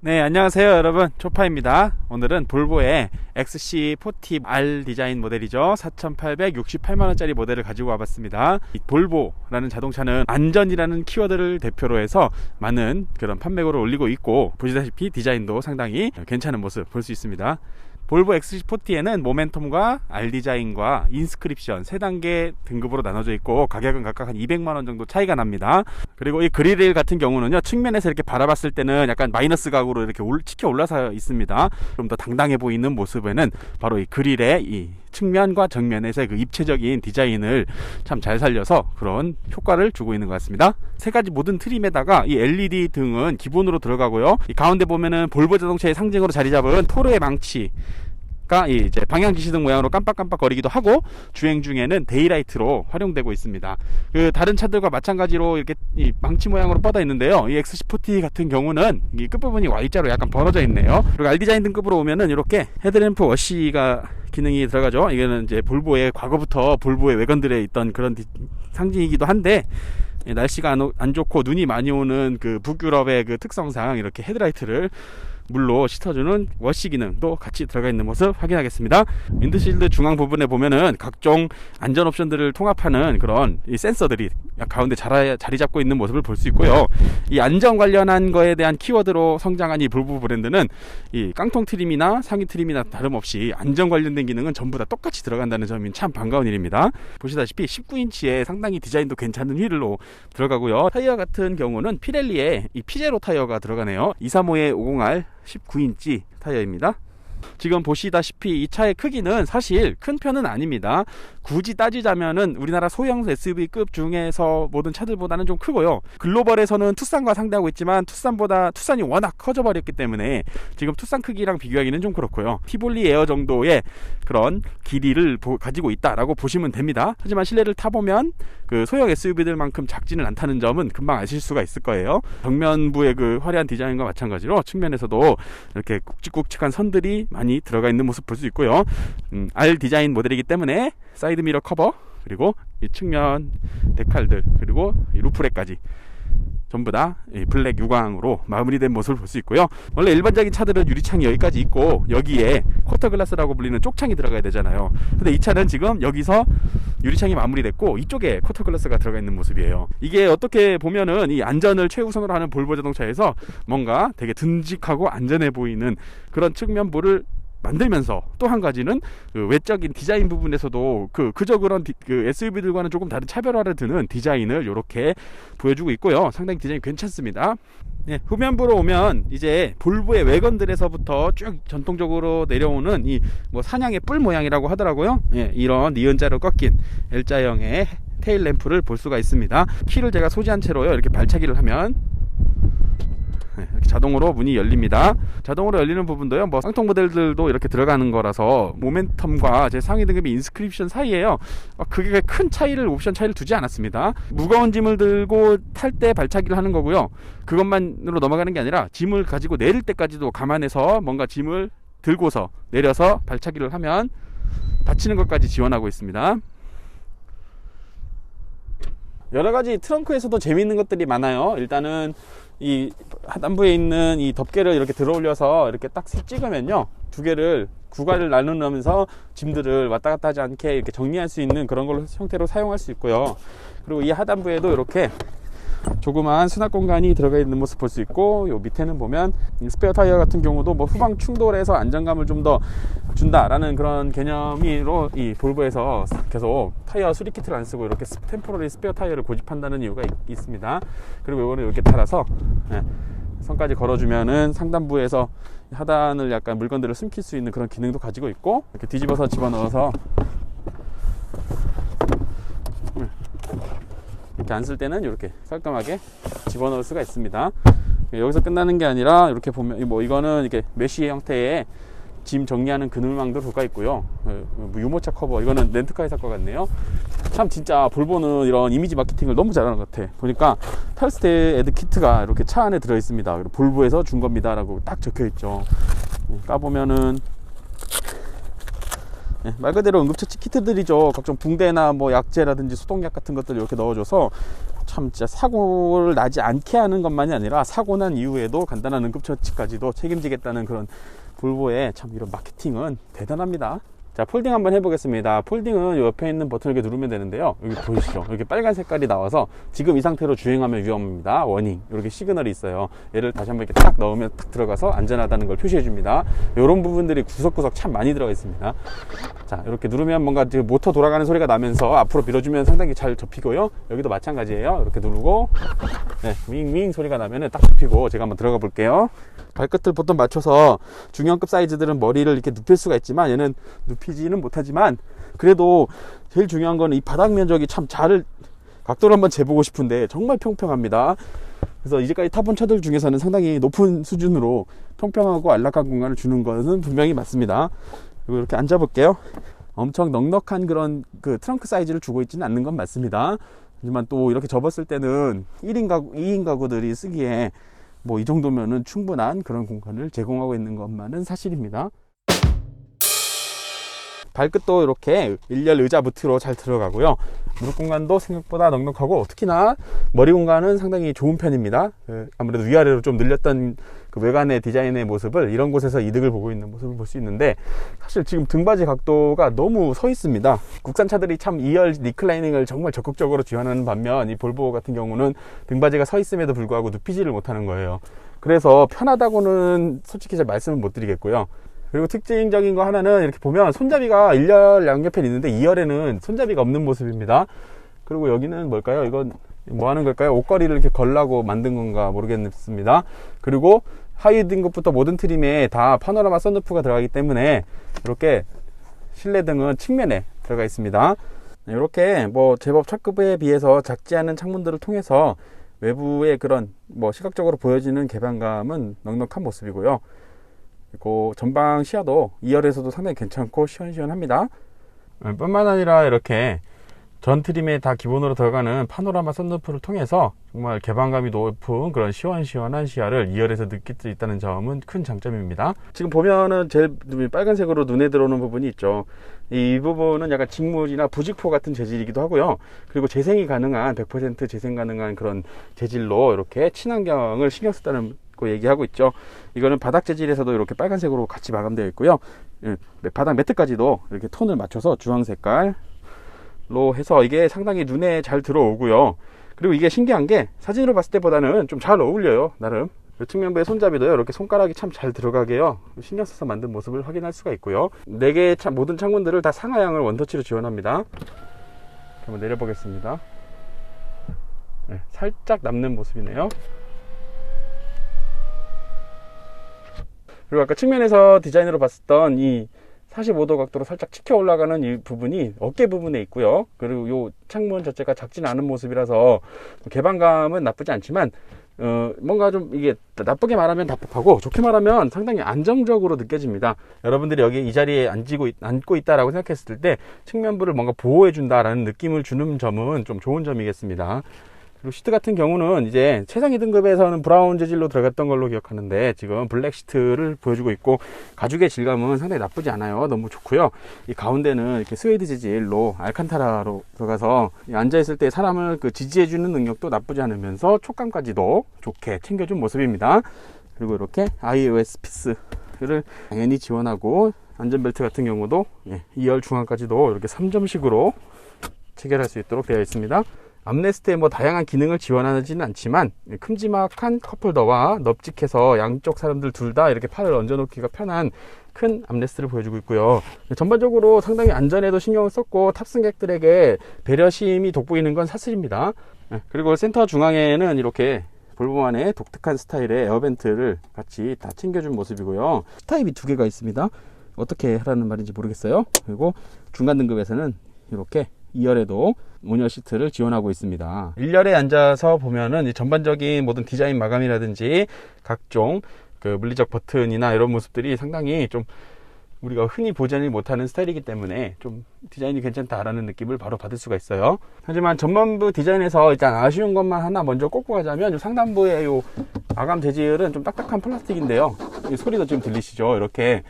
네, 안녕하세요, 여러분. 초파입니다. 오늘은 볼보의 XC40R 디자인 모델이죠. 4,868만원짜리 모델을 가지고 와봤습니다. 이 볼보라는 자동차는 안전이라는 키워드를 대표로 해서 많은 그런 판매고를 올리고 있고, 보시다시피 디자인도 상당히 괜찮은 모습 볼 수 있습니다. 볼보 XC40에는 모멘텀과 R 디자인과 인스크립션 세 단계 등급으로 나눠져 있고 가격은 각각 한 200만 원 정도 차이가 납니다. 그리고 이 그릴 같은 경우는요 측면에서 이렇게 바라봤을 때는 약간 마이너스 각으로 이렇게 올, 치켜 올라서 있습니다. 좀 더 당당해 보이는 모습에는 바로 이 그릴의 이 측면과 정면에서의 그 입체적인 디자인을 참 잘 살려서 그런 효과를 주고 있는 것 같습니다. 세 가지 모든 트림에다가 이 LED 등은 기본으로 들어가고요. 이 가운데 보면은 볼보 자동차의 상징으로 자리 잡은 토르의 망치 가 이제 방향 지시등 모양으로 깜빡깜빡 거리기도 하고 주행 중에는 데이라이트로 활용되고 있습니다. 그 다른 차들과 마찬가지로 이렇게 이 망치 모양으로 뻗어 있는데요. 이 X40 같은 경우는 이 끝부분이 Y자로 약간 벌어져 있네요. 그리고 R 디자인 등급으로 오면은 이렇게 헤드램프 워시가 기능이 들어가죠. 이거는 이제 볼보의 과거부터 볼보의 외관들에 있던 그런 디- 상징이기도 한데 예, 날씨가 안, 오- 안 좋고 눈이 많이 오는 그 북유럽의 그 특성상 이렇게 헤드라이트를 물로 씻어주는 워시 기능도 같이 들어가 있는 모습 확인하겠습니다. 윈드실드 중앙 부분에 보면은 각종 안전 옵션들을 통합하는 그런 이 센서들이 가운데 자리 잡고 있는 모습을 볼 수 있고요. 이 안전 관련한 거에 대한 키워드로 성장한 이 볼보 브랜드는 이 깡통 트림이나 상위 트림이나 다름없이 안전 관련된 기능은 전부 다 똑같이 들어간다는 점이 참 반가운 일입니다. 보시다시피 19인치에 상당히 디자인도 괜찮은 휠로 들어가고요. 타이어 같은 경우는 피렐리의 이 피제로 타이어가 들어가네요. 235의 501R 19인치 타이어입니다. 지금 보시다시피 이 차의 크기는 사실 큰 편은 아닙니다. 굳이 따지자면은 우리나라 소형 SUV급 중에서 모든 차들보다는 좀 크고요. 글로벌에서는 투싼과 상대하고 있지만 투싼보다 투싼이 워낙 커져버렸기 때문에 지금 투싼 크기랑 비교하기는 좀 그렇고요. 티볼리 에어 정도의 그런 길이를 보- 가지고 있다라고 보시면 됩니다. 하지만 실내를 타보면 그 소형 SUV들만큼 작지는 않다는 점은 금방 아실 수가 있을 거예요. 정면부의 그 화려한 디자인과 마찬가지로 측면에서도 이렇게 굵직굵직한 선들이 많이 들어가 있는 모습 볼 수 있고요. 음, R 디자인 모델이기 때문에 사이드 미러 커버 그리고 이 측면 데칼들 그리고 이 루프렉까지 전부 다이 블랙 유광으로 마무리된 모습을 볼 수 있고요. 원래 일반적인 차들은 유리창이 여기까지 있고 여기에 쿼터 글라스라고 불리는 쪽창이 들어가야 되잖아요. 근데 이 차는 지금 여기서 유리창이 마무리됐고 이쪽에 쿼터 글라스가 들어가 있는 모습이에요. 이게 어떻게 보면은 이 안전을 최우선으로 하는 볼보 자동차에서 뭔가 되게 듬직하고 안전해 보이는 그런 측면부를 만들면서 또 한 가지는 그 외적인 디자인 부분에서도 그 그저 그런 디- 그 SUV들과는 조금 다른 차별화를 두는 디자인을 이렇게 보여주고 있고요. 상당히 디자인 괜찮습니다. 네, 후면부로 오면 이제 볼보의 외건들에서부터 쭉 전통적으로 내려오는 이 뭐 사냥의 뿔 모양이라고 하더라고요. 예, 이런 니은자로 꺾인 L자형의 테일 램프를 볼 수가 있습니다. 키를 제가 소지한 채로요. 이렇게 발차기를 하면 네, 이렇게 자동으로 문이 열립니다. 자동으로 열리는 부분도요. 뭐 쌍통 모델들도 이렇게 들어가는 거라서 모멘텀과 제 상위 등급의 인스크립션 사이에요. 어, 그게 큰 차이를 옵션 차이를 두지 않았습니다. 무거운 짐을 들고 탈 때 발차기를 하는 거고요. 그것만으로 넘어가는 게 아니라 짐을 가지고 내릴 때까지도 감안해서 뭔가 짐을 들고서 내려서 발차기를 하면 받치는 것까지 지원하고 있습니다. 여러 가지 트렁크에서도 재미있는 것들이 많아요. 일단은 이 하단부에 있는 이 덮개를 이렇게 들어 올려서 이렇게 딱색 찍으면요. 두 개를 구간을 나누면서 짐들을 왔다 갔다 하지 않게 이렇게 정리할 수 있는 그런 걸로 형태로 사용할 수 있고요. 그리고 이 하단부에도 이렇게 조그마한 수납 공간이 들어가 있는 모습 볼 수 있고 요 밑에는 보면 이 스페어 타이어 같은 경우도 뭐 후방 충돌에서 안정감을 좀 더 준다라는 그런 개념으로 이 볼보에서 계속 타이어 수리 키트를 안 쓰고 이렇게 스- 템포러리 스페어 타이어를 고집한다는 이유가 있, 습니다 그리고 이거를 이렇게 달아서 예, 선까지 걸어주면은 상단부에서 하단을 약간 물건들을 숨길 수 있는 그런 기능도 가지고 있고 이렇게 뒤집어서 집어넣어서 이렇게 안 쓸 때는 이렇게 깔끔하게 집어넣을 수가 있습니다. 여기서 끝나는 게 아니라 이렇게 보면 뭐 이거는 이렇게 메쉬 형태의 짐 정리하는 그늘망도 들어가 있고요. 어, 뭐 유모차 커버 이거는 렌트카에서 것 같네요. 참 진짜 볼보는 이런 이미지 마케팅을 너무 잘하는 것 같아. 보니까 탈스테 에드 키트가 이렇게 차 안에 들어 있습니다. 그리고 볼보에서 준 겁니다라고 딱 적혀 있죠. 까 보면은 예, 말 그대로 응급처치 키트들이죠. 각종 붕대나 뭐 약재라든지 소독약 같은 것들을 이렇게 넣어줘서 참 진짜 사고를 나지 않게 하는 것만이 아니라 사고 난 이후에도 간단한 응급처치까지도 책임지겠다는 그런 볼보의 참 이런 마케팅은 대단합니다. 자, 폴딩 한번 해보겠습니다. 폴딩은 요 옆에 있는 버튼을 이렇게 누르면 되는데요. 여기 보이시죠? 이렇게 빨간 색깔이 나와서 지금 이 상태로 주행하면 위험합니다. 워닝. 이렇게 시그널이 있어요. 얘를 다시 한번 이렇게 딱 넣으면 딱 들어가서 안전하다는 걸 표시해 줍니다. 이런 부분들이 구석구석 참 많이 들어가 있습니다. 자, 이렇게 누르면 뭔가 지금 모터 돌아가는 소리가 나면서 앞으로 밀어주면 상당히 잘 접히고요. 여기도 마찬가지예요. 이렇게 누르고, 네, 윙윙 소리가 나면은 딱 접히고 제가 한번 들어가 볼게요. 발끝을 보통 맞춰서 중형급 사이즈들은 머리를 이렇게 눕힐 수가 있지만 얘는 눕히 지는 못하지만 그래도 제일 중요한 거는 이 바닥 면적이 참 잘 각도를 한번 재보고 싶은데 정말 평평합니다. 그래서 이제까지 타본 차들 중에서는 상당히 높은 수준으로 평평하고 안락한 공간을 주는 것은 분명히 맞습니다. 그리고 이렇게 앉아볼게요. 엄청 넉넉한 그런 그 트렁크 사이즈를 주고 있지는 않는 건 맞습니다. 하지만 또 이렇게 접었을 때는 1인 가구, 2인 가구들이 쓰기에 뭐 이 정도면은 충분한 그런 공간을 제공하고 있는 것만은 사실입니다. 발끝도 이렇게 일렬 의자 무트로 잘 들어가고요. 무릎 공간도 생각보다 넉넉하고 특히나 머리 공간은 상당히 좋은 편입니다. 그 아무래도 위아래로 좀 늘렸던 그 외관의 디자인의 모습을 이런 곳에서 이득을 보고 있는 모습을 볼 수 있는데 사실 지금 등받이 각도가 너무 서 있습니다. 국산 차들이 참 2열 리클라이닝을 정말 적극적으로 지원하는 반면 이 볼보 같은 경우는 등받이가 서 있음에도 불구하고 눕히지를 못하는 거예요. 그래서 편하다고는 솔직히 잘 말씀을 못 드리겠고요. 그리고 특징적인 거 하나는 이렇게 보면 손잡이가 1열 양옆에 있는데 2열에는 손잡이가 없는 모습입니다. 그리고 여기는 뭘까요? 이건 뭐 하는 걸까요? 옷걸이를 이렇게 걸라고 만든 건가 모르겠습니다. 그리고 하위 등급부터 모든 트림에 다 파노라마 썬루프가 들어가기 때문에 이렇게 실내 등은 측면에 들어가 있습니다. 이렇게 뭐 제법 차급에 비해서 작지 않은 창문들을 통해서 외부의 그런 뭐 시각적으로 보여지는 개방감은 넉넉한 모습이고요. 그리고 전방 시야도 2열에서도 상당히 괜찮고 시원시원합니다. 음, 뿐만 아니라 이렇게 전 트림에 다 기본으로 들어가는 파노라마 썬루프를 통해서 정말 개방감이 높은 그런 시원시원한 시야를 2열에서 느낄 수 있다는 점은 큰 장점입니다. 지금 보면은 제일 빨간색으로 눈에 들어오는 부분이 있죠. 이 부분은 약간 직물이나 부직포 같은 재질이기도 하고요. 그리고 재생이 가능한 100% 재생 가능한 그런 재질로 이렇게 친환경을 신경 썼다는 거 얘기하고 있죠. 이거는 바닥 재질에서도 이렇게 빨간색으로 같이 마감되어 있고요. 예, 바닥 매트까지도 이렇게 톤을 맞춰서 주황 색깔로 해서 이게 상당히 눈에 잘 들어오고요. 그리고 이게 신기한 게 사진으로 봤을 때보다는 좀 잘 어울려요. 나름. 측면부의 손잡이도요 이렇게 손가락이 참 잘 들어가게요 신경 써서 만든 모습을 확인할 수가 있고요 4개의 차, 모든 창문들을 다 상하향을 원터치로 지원합니다 한번 내려보겠습니다 네, 살짝 남는 모습이네요 그리고 아까 측면에서 디자인으로 봤었던 이 45도 각도로 살짝 치켜 올라가는 이 부분이 어깨 부분에 있고요. 그리고 요 창문 자체가 작진 않은 모습이라서 개방감은 나쁘지 않지만 어, 뭔가 좀 이게 나쁘게 말하면 답답하고 좋게 말하면 상당히 안정적으로 느껴집니다. 여러분들이 여기 이 자리에 앉고, 있, 앉고 있다라고 생각했을 때 측면부를 뭔가 보호해 준다라는 느낌을 주는 점은 좀 좋은 점이겠습니다. 그리고 시트 같은 경우는 이제 최상위 등급에서는 브라운 재질로 들어갔던 걸로 기억하는데 지금 블랙 시트를 보여주고 있고 가죽의 질감은 상당히 나쁘지 않아요. 너무 좋고요. 이 가운데는 이렇게 스웨이드 재질로 알칸타라로 들어가서 앉아 있을 때 사람을 그 지지해 주는 능력도 나쁘지 않으면서 촉감까지도 좋게 챙겨준 모습입니다. 그리고 이렇게 iOS 피스를 당연히 지원하고 안전벨트 같은 경우도 2열 중앙까지도 이렇게 3점식으로 체결할 수 있도록 되어 있습니다. 암레스트에 뭐 다양한 기능을 지원하지는 않지만 큼지막한 컵홀더와 넙직해서 양쪽 사람들 둘 다 이렇게 팔을 얹어놓기가 편한 큰 암레스트를 보여주고 있고요. 전반적으로 상당히 안전에도 신경을 썼고 탑승객들에게 배려심이 돋보이는 건 사실입니다. 네, 그리고 센터 중앙에는 이렇게 볼보만의 독특한 스타일의 에어벤트를 같이 다 챙겨준 모습이고요. 타입이 두 개가 있습니다. 어떻게 하라는 말인지 모르겠어요. 그리고 중간 등급에서는 이렇게 2열에도 온열 시트를 지원하고 있습니다. 1열에 앉아서 보면은 전반적인 모든 디자인 마감이라든지 각종 그 물리적 버튼이나 이런 모습들이 상당히 좀 우리가 흔히 보지는 못하는 스타일이기 때문에 좀 디자인이 괜찮다라는 느낌을 바로 받을 수가 있어요. 하지만 전반부 디자인에서 일단 아쉬운 것만 하나 먼저 꼽고 가자면 상단부의 요 마감 재질은 좀 딱딱한 플라스틱인데요. 소리도 지금 들리시죠? 이렇게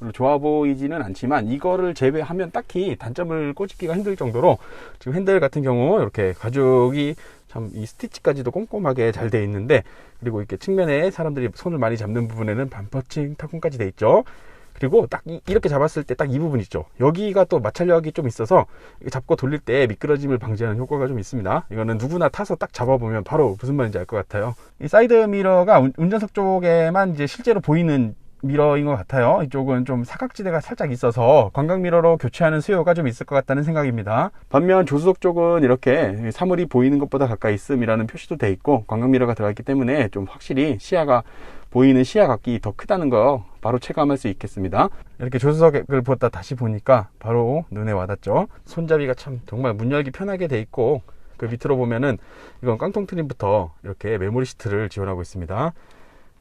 별로 좋아 보이지는 않지만 이거를 제외하면 딱히 단점을 꽂기가 힘들 정도로 지금 핸들 같은 경우 이렇게 가죽이 참 이 스티치까지도 꼼꼼하게 잘 돼 있는데 그리고 이렇게 측면에 사람들이 손을 많이 잡는 부분에는 반퍼칭 타공까지 돼 있죠. 그리고 딱 이, 렇게 잡았을 때 딱 이 부분 있죠. 여기가 또 마찰력이 좀 있어서 이렇게 잡고 돌릴 때 미끄러짐을 방지하는 효과가 좀 있습니다. 이거는 누구나 타서 딱 잡아보면 바로 무슨 말인지 알 것 같아요. 이 사이드 미러가 운- 운전석 쪽에만 이제 실제로 보이는 미러인 것 같아요. 이쪽은 좀 사각지대가 살짝 있어서 관광 미러로 교체하는 수요가 좀 있을 것 같다는 생각입니다. 반면 조수석 쪽은 이렇게 사물이 보이는 것보다 가까이 있음이라는 표시도 돼 있고 관광 미러가 들어가 있기 때문에 좀 확실히 시야가 보이는 시야 각이 더 크다는 거 바로 체감할 수 있겠습니다. 이렇게 조수석을 보다 다시 보니까 바로 눈에 와닿죠. 손잡이가 참 정말 문 열기 편하게 돼 있고 그 밑으로 보면은 이건 깡통 트림부터 이렇게 메모리 시트를 지원하고 있습니다.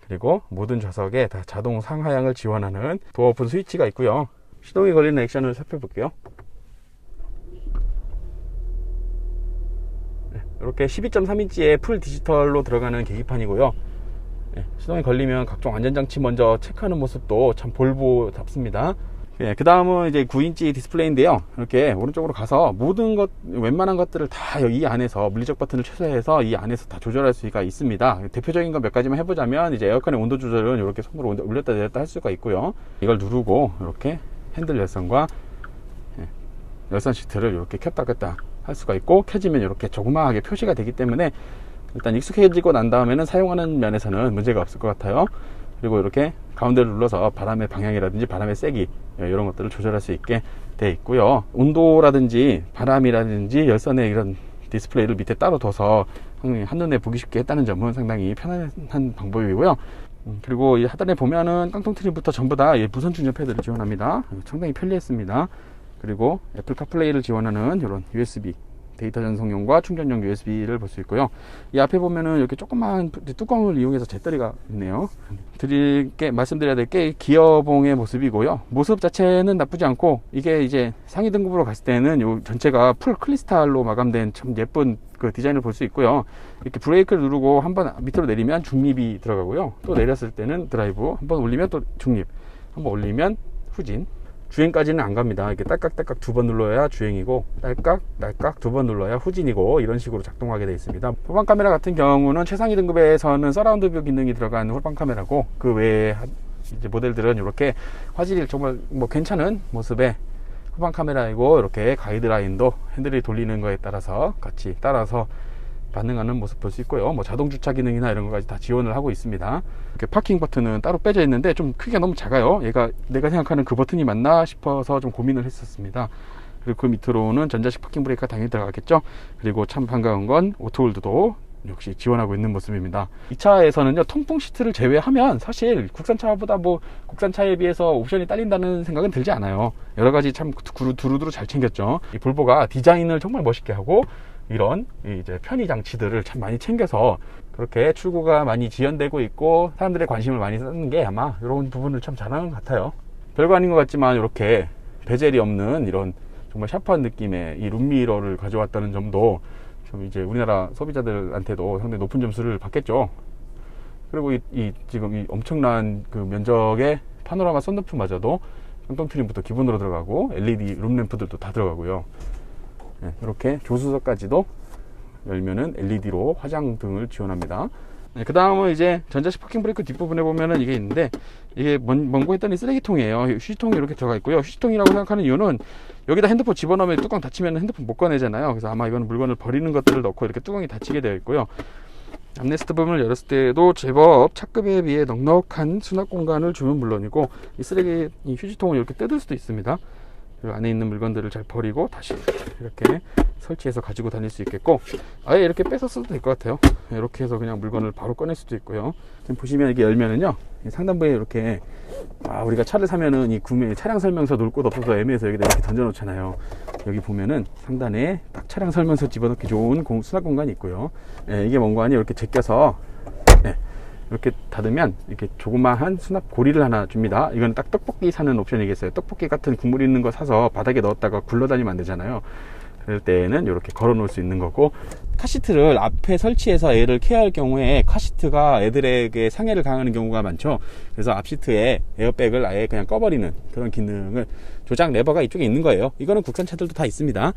그리고 모든 좌석에 다 자동 상하향을 지원하는 도어 오픈 스위치가 있고요. 시동이 걸리는 액션을 살펴볼게요. 네, 이렇게 12.3인치의 풀 디지털로 들어가는 계기판이고요. 네, 시동이 걸리면 각종 안전장치 먼저 체크하는 모습도 참 볼보답습니다. 예, 그 다음은 이제 9인치 디스플레이인데요. 이렇게 오른쪽으로 가서 모든 것, 웬만한 것들을 다 이 안에서 물리적 버튼을 최소화해서 이 안에서 다 조절할 수가 있습니다. 대표적인 거몇 가지만 해보자면 이제 에어컨의 온도 조절은 이렇게 손으로 올렸다 내렸다 할 수가 있고요. 이걸 누르고 이렇게 핸들 열선과 예, 열선 시트를 이렇게 켰다 켰다 할 수가 있고 켜지면 이렇게 조그마하게 표시가 되기 때문에 일단 익숙해지고 난 다음에는 사용하는 면에서는 문제가 없을 것 같아요. 그리고 이렇게 가운데를 눌러서 바람의 방향이라든지 바람의 세기 예, 이런 것들을 조절할 수 있게 돼 있고요. 온도라든지 바람이라든지 열선의 이런 디스플레이를 밑에 따로 둬서 한눈에 보기 쉽게 했다는 점은 상당히 편한 방법이고요. 음, 그리고 이 하단에 보면은 깡통 트림부터 전부 다이 무선 충전 패드를 지원합니다. 상당히 편리했습니다. 그리고 애플 카플레이를 지원하는 이런 USB 데이터 전송용과 충전용 USB를 볼 수 있고요. 이 앞에 보면은 이렇게 조그만 뚜껑을 이용해서 배터리가 있네요. 드릴 게 말씀드려야 될 게 기어봉의 모습이고요. 모습 자체는 나쁘지 않고 이게 이제 상위 등급으로 갔을 때는 요 전체가 풀 클리스탈로 마감된 참 예쁜 그 디자인을 볼 수 있고요. 이렇게 브레이크를 누르고 한번 밑으로 내리면 중립이 들어가고요. 또 내렸을 때는 드라이브, 한번 올리면 또 중립, 한번 올리면 후진. 주행까지는 안 갑니다. 이렇게 딸깍딸깍 두 번 눌러야 주행이고 딸깍 딸깍 두 번 눌러야 후진이고 이런 식으로 작동하게 되어 있습니다. 후방 카메라 같은 경우는 최상위 등급에서는 서라운드 뷰 기능이 들어간 후방 카메라고 그 외에 한- 이제 모델들은 이렇게 화질이 정말 뭐 괜찮은 모습의 후방 카메라이고 이렇게 가이드라인도 핸들이 돌리는 거에 따라서 같이 따라서 반응하는 모습 볼 수 있고요. 뭐 자동 주차 기능이나 이런 것까지 다 지원을 하고 있습니다. 이렇게 파킹 버튼은 따로 빼져 있는데 좀 크기가 너무 작아요. 얘가 내가 생각하는 그 버튼이 맞나 싶어서 좀 고민을 했었습니다. 그리고 그 밑으로는 전자식 파킹 브레이크가 당연히 들어가겠죠. 그리고 참 반가운 건 오토홀드도 역시 지원하고 있는 모습입니다. 이 차에서는요, 통풍 시트를 제외하면 사실 국산차보다 뭐 국산차에 비해서 옵션이 딸린다는 생각은 들지 않아요. 여러 가지 참 두루- 두루두루 잘 챙겼죠. 이 볼보가 디자인을 정말 멋있게 하고 이런 이 이제 편의 장치들을 참 많이 챙겨서 그렇게 출고가 많이 지연되고 있고 사람들의 관심을 많이 쓰는 게 아마 이런 부분을 참 잘하는 것 같아요. 별거 아닌 것 같지만 이렇게 베젤이 없는 이런 정말 샤프한 느낌의 이 룸미러를 가져왔다는 점도 좀 이제 우리나라 소비자들한테도 상당히 높은 점수를 받겠죠. 그리고 이, 이 지금 이 엄청난 그 면적의 파노라마 썬루프마저도 깡통 트림부터 기본으로 들어가고 LED 룸램프들도 다 들어가고요. 네, 이렇게 조수석까지도 열면은 LED로 화장 등을 지원합니다. 그 다음은 이제 전자식 파킹 브레이크 뒷부분에 보면은 이게 있는데 이게 뭔, 뭔고 했더니 쓰레기통이에요. 휴지통이 이렇게 들어가 있고요. 휴지통이라고 생각하는 이유는 여기다 핸드폰 집어넣으면 뚜껑 닫히면 핸드폰 못 꺼내잖아요. 그래서 아마 이거는 물건을 버리는 것들을 넣고 이렇게 뚜껑이 닫히게 되어 있고요. 암레스트 부분을 열었을 때도 제법 차급에 비해 넉넉한 수납 공간을 주면 물론이고 이 쓰레기 이 휴지통을 이렇게 뜯을 수도 있습니다. 안에 있는 물건들을 잘 버리고 다시 이렇게 설치해서 가지고 다닐 수 있겠고 아예 이렇게 빼서 써도 될 것 같아요. 이렇게 해서 그냥 물건을 바로 꺼낼 수도 있고요. 지금 보시면 이게 열면은요 이 상단부에 이렇게 아 우리가 차를 사면은 이 구매 차량 설명서 놓을 곳 없어서 애매해서 여기다 이렇게 던져 놓잖아요. 여기 보면은 상단에 딱 차량 설명서 집어넣기 좋은 공, 수납 공간이 있고요. 예, 이게 뭔가 아니 이렇게 제껴서 예, 이렇게 닫으면 이렇게 조그마한 수납 고리를 하나 줍니다. 이건 딱 떡볶이 사는 옵션이겠어요. 떡볶이 같은 국물 있는 거 사서 바닥에 넣었다가 굴러다니면 안 되잖아요. 그럴 때는 이렇게 걸어 놓을 수 있는 거고 카시트를 앞에 설치해서 애를 케어할 경우에 카시트가 애들에게 상해를 당하는 경우가 많죠. 그래서 앞 시트에 에어백을 아예 그냥 꺼버리는 그런 기능을 조작 레버가 이쪽에 있는 거예요. 이거는 국산 차들도 다 있습니다.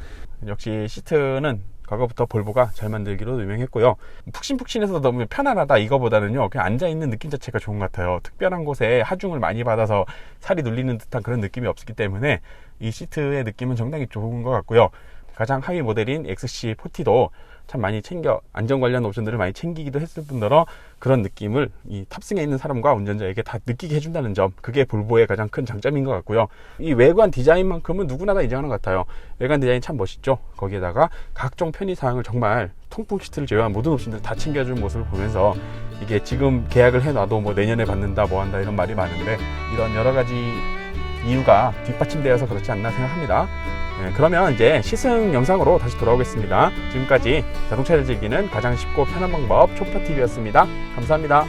역시 시트는 과거부터 볼보가 잘 만들기로 유명했고요. 푹신푹신해서 너무 편안하다 이거보다는요. 그냥 앉아있는 느낌 자체가 좋은 것 같아요. 특별한 곳에 하중을 많이 받아서 살이 눌리는 듯한 그런 느낌이 없기 때문에 이 시트의 느낌은 정당히 좋은 것 같고요. 가장 하위 모델인 XC40도 참 많이 챙겨 안전 관련 옵션들을 많이 챙기기도 했을 뿐더러 그런 느낌을 이 탑승에 있는 사람과 운전자에게 다 느끼게 해준다는 점 그게 볼보의 가장 큰 장점인 것 같고요. 이 외관 디자인만큼은 누구나 다 인정하는 것 같아요. 외관 디자인 참 멋있죠? 거기에다가 각종 편의사항을 정말 통풍 시트를 제외한 모든 옵션들 다 챙겨준 모습을 보면서 이게 지금 계약을 해놔도 뭐 내년에 받는다 뭐 한다 이런 말이 많은데 이런 여러 가지 이유가 뒷받침되어서 그렇지 않나 생각합니다 네, 그러면 이제 시승 영상으로 다시 돌아오겠습니다. 지금까지 자동차를 즐기는 가장 쉽고 편한 방법 초파TV였습니다. 감사합니다.